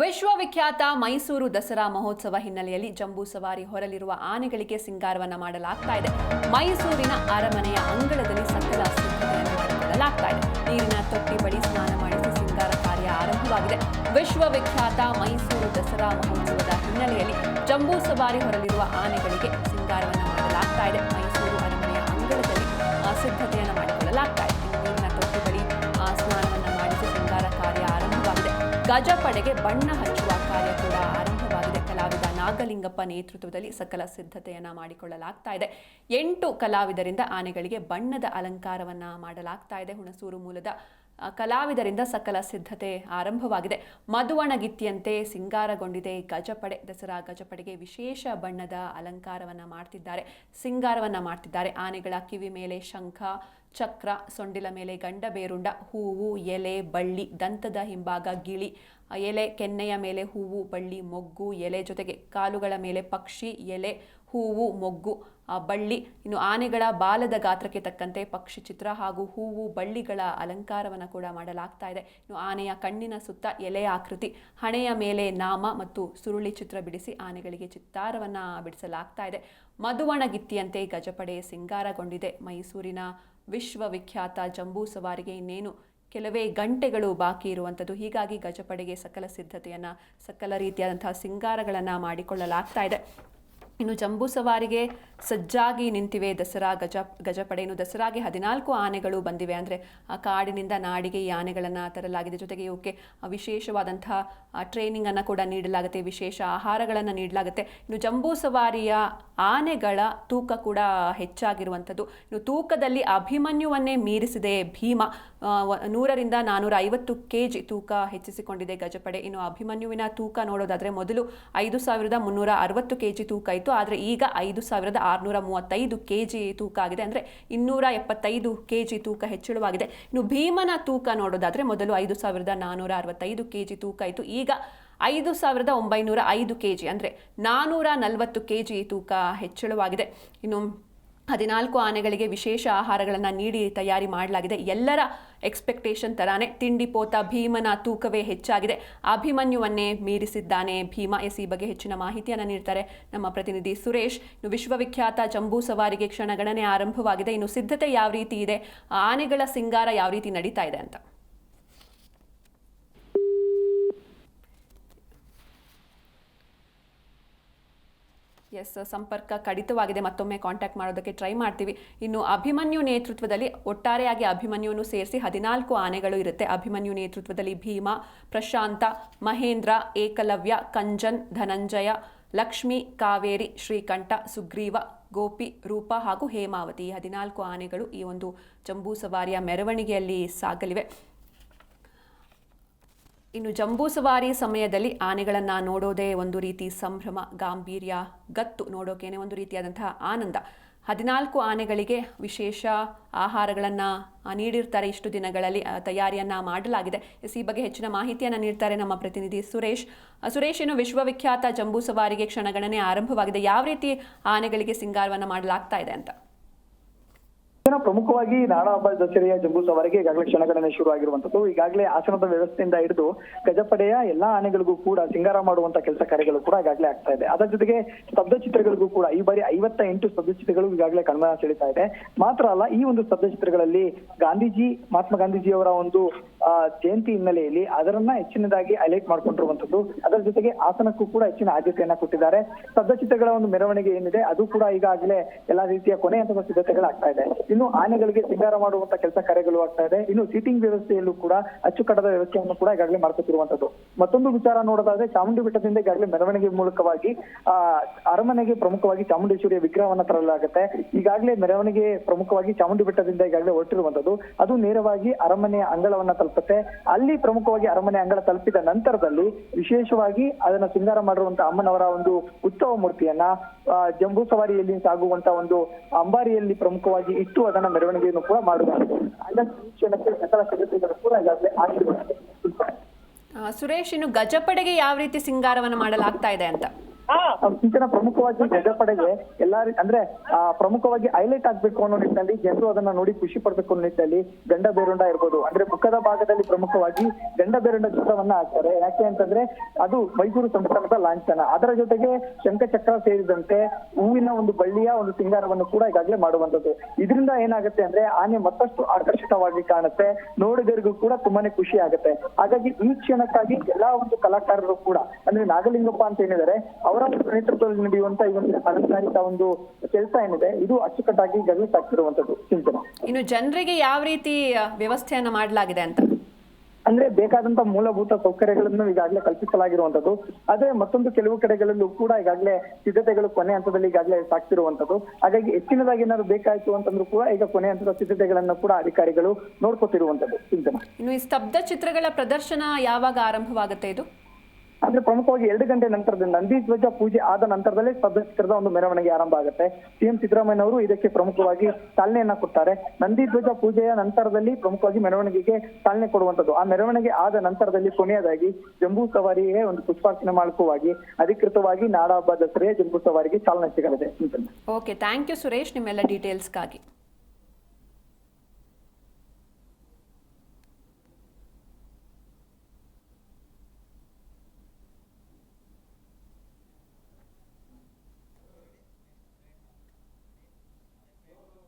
ವಿಶ್ವವಿಖ್ಯಾತ ಮೈಸೂರು ದಸರಾ ಮಹೋತ್ಸವ ಹಿನ್ನೆಲೆಯಲ್ಲಿ ಜಂಬೂ ಸವಾರಿ ಹೊರಲಿರುವ ಆನೆಗಳಿಗೆ ಸಿಂಗಾರವನ್ನು ಮಾಡಲಾಗ್ತಾ ಇದೆ. ಮೈಸೂರಿನ ಅರಮನೆಯ ಅಂಗಳದಲ್ಲಿ ಸಕಲ ಸಿದ್ಧತೆಯನ್ನು ಇದೆ. ನೀರಿನ ತೊಟ್ಟಿ ಬಳಿ ಸ್ನಾನ ಮಾಡಿಸಿ ಸಿಂಗಾರ ಕಾರ್ಯ ಆರಂಭವಾಗಿದೆ. ವಿಶ್ವವಿಖ್ಯಾತ ಮೈಸೂರು ದಸರಾ ಮಹೋತ್ಸವದ ಹಿನ್ನೆಲೆಯಲ್ಲಿ ಜಂಬೂ ಸವಾರಿ ಹೊರಲಿರುವ ಆನೆಗಳಿಗೆ ಸಿಂಗಾರವನ್ನು ಮಾಡಲಾಗ್ತಾ ಇದೆ. ಮೈಸೂರು ಅರಮನೆಯ ಅಂಗಳದಲ್ಲಿ ಸಿದ್ಧತೆಯನ್ನು ಗಜಪಡೆಗೆ ಬಣ್ಣ ಹಚ್ಚುವ ಕಾರ್ಯ ಕೂಡ ಆರಂಭವಾಗಿದೆ. ಕಲಾವಿದ ನಾಗಲಿಂಗಪ್ಪ ನೇತೃತ್ವದಲ್ಲಿ ಸಕಲ ಸಿದ್ಧತೆಯನ್ನ ಮಾಡಿಕೊಳ್ಳಲಾಗ್ತಾ ಇದೆ. ಎಂಟು ಕಲಾವಿದರಿಂದ ಆನೆಗಳಿಗೆ ಬಣ್ಣದ ಅಲಂಕಾರವನ್ನ ಮಾಡಲಾಗ್ತಾ ಇದೆ. ಹುಣಸೂರು ಮೂಲದ ಕಲಾವಿದರಿಂದ ಸಕಲ ಸಿದ್ಧತೆ ಆರಂಭವಾಗಿದೆ. ಮಧುವಣಗಿತ್ತಿಯಂತೆ ಸಿಂಗಾರಗೊಂಡಿದೆ ಗಜಪಡೆ. ದಸರಾ ಗಜಪಡೆಗೆ ವಿಶೇಷ ಬಣ್ಣದ ಅಲಂಕಾರವನ್ನ ಮಾಡ್ತಿದ್ದಾರೆ. ಸಿಂಗಾರವನ್ನ ಮಾಡ್ತಿದ್ದಾರೆ. ಆನೆಗಳ ಕಿವಿ ಮೇಲೆ ಶಂಖ, ಚಕ್ರ, ಸೊಂಡಿಲ ಮೇಲೆ ಗಂಡ ಬೇರುಂಡ, ಹೂವು, ಎಲೆ, ಬಳ್ಳಿ, ದಂತದ ಹಿಂಭಾಗ ಗಿಳಿ, ಎಲೆ ಕೆನ್ನೆಯ ಮೇಲೆ ಹೂವು, ಬಳ್ಳಿ, ಮೊಗ್ಗು, ಎಲೆ ಜೊತೆಗೆ ಕಾಲುಗಳ ಮೇಲೆ ಪಕ್ಷಿ, ಎಲೆ ಹೂವು, ಮೊಗ್ಗು ಬಳ್ಳಿ, ಇನ್ನು ಆನೆಗಳ ಬಾಲದ ಗಾತ್ರಕ್ಕೆ ತಕ್ಕಂತೆ ಪಕ್ಷಿ ಚಿತ್ರ ಹಾಗೂ ಹೂವು ಬಳ್ಳಿಗಳ ಅಲಂಕಾರವನ್ನು ಕೂಡ ಮಾಡಲಾಗ್ತಾ ಇದೆ. ಇನ್ನು ಆನೆಯ ಕಣ್ಣಿನ ಸುತ್ತ ಎಲೆ ಆಕೃತಿ, ಹಣೆಯ ಮೇಲೆ ನಾಮ ಮತ್ತು ಸುರುಳಿ ಚಿತ್ರ ಬಿಡಿಸಿ ಆನೆಗಳಿಗೆ ಚಿತ್ತಾರವನ್ನು ಬಿಡಿಸಲಾಗ್ತಾ ಇದೆ. ಮಧುವಣಗಿತ್ತಿಯಂತೆ ಗಜಪಡೆ ಸಿಂಗಾರಗೊಂಡಿದೆ. ಮೈಸೂರಿನ ವಿಶ್ವವಿಖ್ಯಾತ ಜಂಬೂ ಸವಾರಿಗೆ ಇನ್ನೇನು? ಕೆಲವೇ ಗಂಟೆಗಳು ಬಾಕಿ ಇರುವಂಥದ್ದು. ಹೀಗಾಗಿ ಗಜಪಡೆಗೆ ಸಕಲ ಸಿದ್ಧತೆಯನ್ನು, ಸಕಲ ರೀತಿಯಾದಂತಹ ಸಿಂಗಾರಗಳನ್ನು ಮಾಡಿಕೊಳ್ಳಲಾಗ್ತಾ ಇದೆ. ಇನ್ನು ಜಂಬೂ ಸವಾರಿಗೆ ಸಜ್ಜಾಗಿ ನಿಂತಿವೆ ದಸರಾ ಗಜ ಗಜಪಡೆಯನ್ನು ದಸರಾಗೆ ಹದಿನಾಲ್ಕು ಆನೆಗಳು ಬಂದಿವೆ. ಅಂದರೆ ಆ ಕಾಡಿನಿಂದ ನಾಡಿಗೆ ಈ ಆನೆಗಳನ್ನು ತರಲಾಗಿದೆ. ಜೊತೆಗೆ ಇವಕ್ಕೆ ವಿಶೇಷವಾದಂತಹ ಟ್ರೈನಿಂಗನ್ನು ಕೂಡ ನೀಡಲಾಗುತ್ತೆ, ವಿಶೇಷ ಆಹಾರಗಳನ್ನು ನೀಡಲಾಗುತ್ತೆ. ಇನ್ನು ಜಂಬೂ ಸವಾರಿಯ ಆನೆಗಳ ತೂಕ ಕೂಡ ಹೆಚ್ಚಾಗಿರುವಂಥದ್ದು. ಇನ್ನು ತೂಕದಲ್ಲಿ ಅಭಿಮನ್ಯುವನ್ನೇ ಮೀರಿಸಿದೆ ಭೀಮ. ನೂರರಿಂದ ನಾನ್ನೂರ ಐವತ್ತು ಕೆ ಜಿ ತೂಕ ಹೆಚ್ಚಿಸಿಕೊಂಡಿದೆ ಗಜಪಡೆ. ಇನ್ನು ಅಭಿಮನ್ಯುವಿನ ತೂಕ ನೋಡೋದಾದರೆ ಮೊದಲು ಐದು ಸಾವಿರದ ಮುನ್ನೂರ ಅರವತ್ತು ಕೆ ಜಿ ತೂಕ ಇತ್ತು. ಆದರೆ ಈಗ ಐದು ಸಾವಿರದ ಆರುನೂರ ಮೂವತ್ತೈದು ಕೆ ಜಿ ತೂಕ ಆಗಿದೆ. ಅಂದರೆ ಇನ್ನೂರ ಎಪ್ಪತ್ತೈದು ಕೆ ಜಿ ತೂಕ ಹೆಚ್ಚಳವಾಗಿದೆ. ಇನ್ನು ಭೀಮನ ತೂಕ ನೋಡೋದಾದರೆ ಮೊದಲು ಐದು ಸಾವಿರದ ನಾನ್ನೂರ ಅರವತ್ತೈದು ಕೆ ಜಿ ತೂಕ ಇತ್ತು. ಈಗ ಐದು ಸಾವಿರದ ಒಂಬೈನೂರ ಐದು ಕೆ ಜಿ ಅಂದರೆ ನಾನ್ನೂರ ನಲವತ್ತು ಕೆ ಜಿ ತೂಕ ಹೆಚ್ಚಳವಾಗಿದೆ. ಇನ್ನು ಹದಿನಾಲ್ಕು ಆನೆಗಳಿಗೆ ವಿಶೇಷ ಆಹಾರಗಳನ್ನು ನೀಡಿ ತಯಾರಿ ಮಾಡಲಾಗಿದೆ. ಎಲ್ಲರ ಎಕ್ಸ್ಪೆಕ್ಟೇಷನ್ ತರಾನೇ ತಿಂಡಿ ಪೋತ ಭೀಮನ ತೂಕವೇ ಹೆಚ್ಚಾಗಿದೆ. ಅಭಿಮನ್ಯುವನ್ನೇ ಮೀರಿಸಿದ್ದಾನೆ ಭೀಮ. ಎಸ್, ಈ ಬಗ್ಗೆ ಹೆಚ್ಚಿನ ಮಾಹಿತಿಯನ್ನು ನೀಡ್ತಾರೆ ನಮ್ಮ ಪ್ರತಿನಿಧಿ ಸುರೇಶ್. ಇನ್ನು ವಿಶ್ವವಿಖ್ಯಾತ ಜಂಬೂ ಸವಾರಿಗೆ ಕ್ಷಣಗಣನೆ ಆರಂಭವಾಗಿದೆ. ಇನ್ನು ಸಿದ್ಧತೆ ಯಾವ ರೀತಿ ಇದೆ? ಆನೆಗಳ ಸಿಂಗಾರ ಯಾವ ರೀತಿ ನಡೀತಾ ಇದೆ ಅಂತ. ಎಸ್, ಸಂಪರ್ಕ ಕಡಿತವಾಗಿದೆ. ಮತ್ತೊಮ್ಮೆ ಕಾಂಟ್ಯಾಕ್ಟ್ ಮಾಡೋದಕ್ಕೆ ಟ್ರೈ ಮಾಡ್ತೀವಿ. ಇನ್ನು ಅಭಿಮನ್ಯು ನೇತೃತ್ವದಲ್ಲಿ ಒಟ್ಟಾರೆಯಾಗಿ ಅಭಿಮನ್ಯುವನ್ನು ಸೇರಿಸಿ ಹದಿನಾಲ್ಕು ಆನೆಗಳು ಇರುತ್ತೆ. ಅಭಿಮನ್ಯು ನೇತೃತ್ವದಲ್ಲಿ ಭೀಮ, ಪ್ರಶಾಂತ, ಮಹೇಂದ್ರ, ಏಕಲವ್ಯ, ಕಂಜನ್, ಧನಂಜಯ, ಲಕ್ಷ್ಮಿ, ಕಾವೇರಿ, ಶ್ರೀಕಂಠ, ಸುಗ್ರೀವ, ಗೋಪಿ, ರೂಪ ಹಾಗೂ ಹೇಮಾವತಿ ಈ ಹದಿನಾಲ್ಕು ಆನೆಗಳು ಈ ಒಂದು ಜಂಬೂ ಸವಾರಿಯ ಮೆರವಣಿಗೆಯಲ್ಲಿ ಸಾಗಲಿವೆ. ಇನ್ನು ಜಂಬೂ ಸವಾರಿ ಸಮಯದಲ್ಲಿ ಆನೆಗಳನ್ನು ನೋಡೋದೇ ಒಂದು ರೀತಿ ಸಂಭ್ರಮ, ಗಾಂಭೀರ್ಯ, ಗತ್ತು ನೋಡೋಕೇನೆ ಒಂದು ರೀತಿಯಾದಂತಹ ಆನಂದ. ಹದಿನಾಲ್ಕು ಆನೆಗಳಿಗೆ ವಿಶೇಷ ಆಹಾರಗಳನ್ನು ನೀಡಿರ್ತಾರೆ ಇಷ್ಟು ದಿನಗಳಲ್ಲಿ ತಯಾರಿಯನ್ನು ಮಾಡಲಾಗಿದೆ. ಎಸ್, ಈ ಬಗ್ಗೆ ಹೆಚ್ಚಿನ ಮಾಹಿತಿಯನ್ನು ನೀಡ್ತಾರೆ ನಮ್ಮ ಪ್ರತಿನಿಧಿ ಸುರೇಶ್. ಸುರೇಶ್ ಏನು ವಿಶ್ವವಿಖ್ಯಾತ ಜಂಬೂ ಸವಾರಿಗೆ ಕ್ಷಣಗಣನೆ ಆರಂಭವಾಗಿದೆ. ಯಾವ ರೀತಿ ಆನೆಗಳಿಗೆ ಸಿಂಗಾರವನ್ನು ಮಾಡಲಾಗ್ತಾ ಇದೆ ಅಂತ? ಪ್ರಮುಖವಾಗಿ ನಾಡ ಹಬ್ಬ ದಸರೆಯ ಜಂಬೂಸವರೆಗೆ ಈಗಾಗಲೇ ಕ್ಷಣಗಣನೆ ಶುರು ಆಗಿರುವಂತದ್ದು ಈಗಾಗಲೇ ಆಸನದ ವ್ಯವಸ್ಥೆಯಿಂದ ಹಿಡಿದು ಗಜಪಡೆಯ ಎಲ್ಲಾ ಆನೆಗಳಿಗೂ ಕೂಡ ಸಿಂಗಾರ ಮಾಡುವಂತ ಕೆಲಸ ಕಾರ್ಯಗಳು ಕೂಡ ಈಗಾಗಲೇ ಆಗ್ತಾ ಇದೆ. ಅದರ ಜೊತೆಗೆ ಸ್ತಬ್ಧ ಚಿತ್ರಗಳಿಗೂ ಕೂಡ ಈ ಬಾರಿ ಐವತ್ತ ಎಂಟು ಸ್ತಬ್ಧ ಚಿತ್ರಗಳು ಈಗಾಗಲೇ ಕಣ್ಮನ ಸೆಳೀತಾ ಇದೆ. ಮಾತ್ರ ಅಲ್ಲ, ಈ ಒಂದು ಸ್ತಬ್ಧ ಚಿತ್ರಗಳಲ್ಲಿ ಗಾಂಧೀಜಿ, ಮಹಾತ್ಮ ಗಾಂಧೀಜಿಯವರ ಒಂದು ಜಯಂತಿ ಹಿನ್ನೆಲೆಯಲ್ಲಿ ಅದರನ್ನ ಹೆಚ್ಚಿನದಾಗಿ ಹೈಲೈಟ್ ಮಾಡ್ಕೊಂಡಿರುವಂತದ್ದು ಅದರ ಜೊತೆಗೆ ಆಸನಕ್ಕೂ ಕೂಡ ಹೆಚ್ಚಿನ ಆದ್ಯತೆಯನ್ನ ಕೊಟ್ಟಿದ್ದಾರೆ. ಸದ್ದಚಿತ್ರಗಳ ಒಂದು ಮೆರವಣಿಗೆ ಏನಿದೆ, ಅದು ಕೂಡ ಈಗಾಗಲೇ ಎಲ್ಲಾ ರೀತಿಯ ಕೊನೆ ಹಂತದ ಸಿದ್ಧತೆಗಳು ಆಗ್ತಾ ಇದೆ. ಇನ್ನು ಆನೆಗಳಿಗೆ ಸಿಂಗಾರ ಮಾಡುವಂತ ಕೆಲಸ ಕಾರ್ಯಗಳು ಆಗ್ತಾ ಇದೆ. ಇನ್ನು ಸೀಟಿಂಗ್ ವ್ಯವಸ್ಥೆಯಲ್ಲೂ ಕೂಡ ಅಚ್ಚುಕಟ್ಟದ ವ್ಯವಸ್ಥೆಯನ್ನು ಕೂಡ ಈಗಾಗಲೇ ಮಾಡ್ಕೊತಿರುವಂತದ್ದು ಮತ್ತೊಂದು ವಿಚಾರ ನೋಡೋದಾದ್ರೆ, ಚಾಮುಂಡಿ ಬೆಟ್ಟದಿಂದ ಈಗಾಗಲೇ ಮೆರವಣಿಗೆ ಮೂಲಕವಾಗಿ, ಆ, ಅರಮನೆಗೆ ಪ್ರಮುಖವಾಗಿ ಚಾಮುಂಡೇಶ್ವರಿಯ ವಿಗ್ರಹವನ್ನ ತರಲಾಗುತ್ತೆ. ಈಗಾಗಲೇ ಮೆರವಣಿಗೆ ಪ್ರಮುಖವಾಗಿ ಚಾಮುಂಡಿ ಬೆಟ್ಟದಿಂದ ಈಗಾಗಲೇ ಹೊರಟಿರುವಂತದ್ದು ಅದು ನೇರವಾಗಿ ಅರಮನೆಯ ಅಂಗಳವನ್ನ ಅಲ್ಲಿ ಪ್ರಮುಖವಾಗಿ ಅರಮನೆ ಅಂಗಳ ತಲುಪಿದ ನಂತರದಲ್ಲಿ ವಿಶೇಷವಾಗಿ ಅದನ್ನ ಸಿಂಗಾರ ಮಾಡಿರುವಂತ ಅಮ್ಮನವರ ಒಂದು ಉತ್ಸವ ಮೂರ್ತಿಯನ್ನ ಜಂಬೂ ಸವಾರಿಯಲ್ಲಿ ಸಾಗುವಂತ ಒಂದು ಅಂಬಾರಿಯಲ್ಲಿ ಪ್ರಮುಖವಾಗಿ ಇಟ್ಟು ಅದನ್ನ ಮೆರವಣಿಗೆಯನ್ನು ಕೂಡ ಆಗಿರುವಂತದ್ದು ಸುರೇಶ್, ಇನ್ನು ಗಜಪಡೆಗೆ ಯಾವ ರೀತಿ ಸಿಂಗಾರವನ್ನು ಮಾಡಲಾಗ್ತಾ ಇದೆ ಅಂತ? ಸಿಂಚನ ಪ್ರಮುಖವಾಗಿ ಗಜಪಡೆಗೆ ಎಲ್ಲಾ ಅಂದ್ರೆ ಪ್ರಮುಖವಾಗಿ ಹೈಲೈಟ್ ಆಗ್ಬೇಕು ಅನ್ನೋ ನಿಟ್ಟಿನಲ್ಲಿ ಜನರು ಅದನ್ನ ನೋಡಿ ಖುಷಿ ಪಡ್ಬೇಕು ಅನ್ನೋ ನಿಟ್ಟಿನಲ್ಲಿ ಗಂಡ ಬೇರುಂಡ ಇರ್ಬೋದು. ಅಂದ್ರೆ ಮುಖದ ಭಾಗದಲ್ಲಿ ಪ್ರಮುಖವಾಗಿ ಗಂಡ ಬೇರುಂಡ ಚಿತ್ರವನ್ನ ಹಾಕ್ತಾರೆ. ಯಾಕೆ ಅಂತಂದ್ರೆ, ಅದು ಮೈಸೂರು ಸಂಸ್ಥಾನದ ಲಾಂಛನ. ಅದರ ಜೊತೆಗೆ ಶಂಖಚಕ್ರ ಸೇರಿದಂತೆ ಹೂವಿನ ಒಂದು ಬಳ್ಳಿಯ ಒಂದು ಸಿಂಗಾರವನ್ನು ಕೂಡ ಈಗಾಗಲೇ ಮಾಡುವಂತದ್ದು ಇದರಿಂದ ಏನಾಗುತ್ತೆ ಅಂದ್ರೆ, ಆನೆ ಮತ್ತಷ್ಟು ಆಕರ್ಷಿತವಾಗಿ ಕಾಣುತ್ತೆ. ನೋಡಿದರಿಗೂ ಕೂಡ ತುಂಬಾನೇ ಖುಷಿ ಆಗುತ್ತೆ. ಹಾಗಾಗಿ ಈ ಕ್ಷಣಕ್ಕಾಗಿ ಎಲ್ಲಾ ಒಂದು ಕಲಾಕಾರರು ಕೂಡ, ಅಂದ್ರೆ ನಾಗಲಿಂಗಪ್ಪ ಅಂತ ಏನಿದ್ದಾರೆ, ಅವರ ನೇತೃತ್ವದಲ್ಲಿ ನಡೆಯುವಂತ ಈ ಒಂದು ಅಲಂಕಾರಿಕ ಒಂದು ಕೆಲಸ ಏನಿದೆ ಇದು ಅಚ್ಚುಕಟ್ಟಾಗಿ ಸಾಕ್ತಿರುವಂತದ್ದು ಚಿಂತನೆ. ಇನ್ನು ಜನರಿಗೆ ಯಾವ ರೀತಿ ವ್ಯವಸ್ಥೆಯನ್ನು ವ್ಯವಸ್ಥೆಯನ್ನ ಮಾಡಲಾಗಿದೆ ಅಂತ? ಅಂದ್ರೆ ಬೇಕಾದಂತ ಮೂಲಭೂತ ಸೌಕರ್ಯಗಳನ್ನು ಈಗಾಗಲೇ ಕಲ್ಪಿಸಲಾಗಿರುವಂತದ್ದು ಆದ್ರೆ ಮತ್ತೊಂದು ಕೆಲವು ಕಡೆಗಳಲ್ಲೂ ಕೂಡ ಈಗಾಗಲೇ ಸಿದ್ಧತೆಗಳು ಕೊನೆ ಹಂತದಲ್ಲಿ ಈಗಾಗಲೇ ಸಾಕ್ತಿರುವಂತದ್ದು. ಹಾಗಾಗಿ ಹೆಚ್ಚಿನದಾಗಿ ಏನಾದ್ರು ಬೇಕಾಯಿತು ಅಂತಂದ್ರೂ ಕೂಡ ಈಗ ಕೊನೆ ಹಂತದ ಸಿದ್ಧತೆಗಳನ್ನ ಕೂಡ ಅಧಿಕಾರಿಗಳು ನೋಡ್ಕೊತಿರುವಂತದ್ದು ಚಿಂತನೆ. ಇನ್ನು ಈ ಸ್ತಬ್ಧ ಚಿತ್ರಗಳ ಪ್ರದರ್ಶನ ಯಾವಾಗ ಆರಂಭವಾಗುತ್ತೆ ಇದು? ಅಂದ್ರೆ ಪ್ರಮುಖವಾಗಿ ಎರಡು ಗಂಟೆ ನಂತರದಿಂದ ನಂದಿ ಧ್ವಜ ಪೂಜೆ ಆದ ನಂತರದಲ್ಲೇ ಚಿತ್ರದ ಒಂದು ಮೆರವಣಿಗೆ ಆರಂಭ ಆಗುತ್ತೆ. ಸಿಎಂ ಸಿದ್ದರಾಮಯ್ಯ ಅವರು ಇದಕ್ಕೆ ಪ್ರಮುಖವಾಗಿ ಚಾಲನೆಯನ್ನ ಕೊಡ್ತಾರೆ. ನಂದಿ ಧ್ವಜ ಪೂಜೆಯ ನಂತರದಲ್ಲಿ ಪ್ರಮುಖವಾಗಿ ಮೆರವಣಿಗೆಗೆ ಚಾಲನೆ ಕೊಡುವಂತದ್ದು ಆ ಮೆರವಣಿಗೆ ಆದ ನಂತರದಲ್ಲಿ ಕೊನೆಯದಾಗಿ ಜಂಬೂ ಸವಾರಿಗೆ ಒಂದು ಪುಷ್ಪಾರ್ಚನೆ ಮಾರ್ಗವಾಗಿ ಅಧಿಕೃತವಾಗಿ ನಾಡಹಬ್ಬ ದಸರೆಯ ಜಂಬೂ ಸವಾರಿಗೆ ಚಾಲನೆ ಸಿಗಲಿದೆ. ಓಕೆ ಥ್ಯಾಂಕ್ ಯು ಸುರೇಶ್, ನಿಮ್ಮೆಲ್ಲ ಡೀಟೇಲ್ಸ್ಗಾಗಿ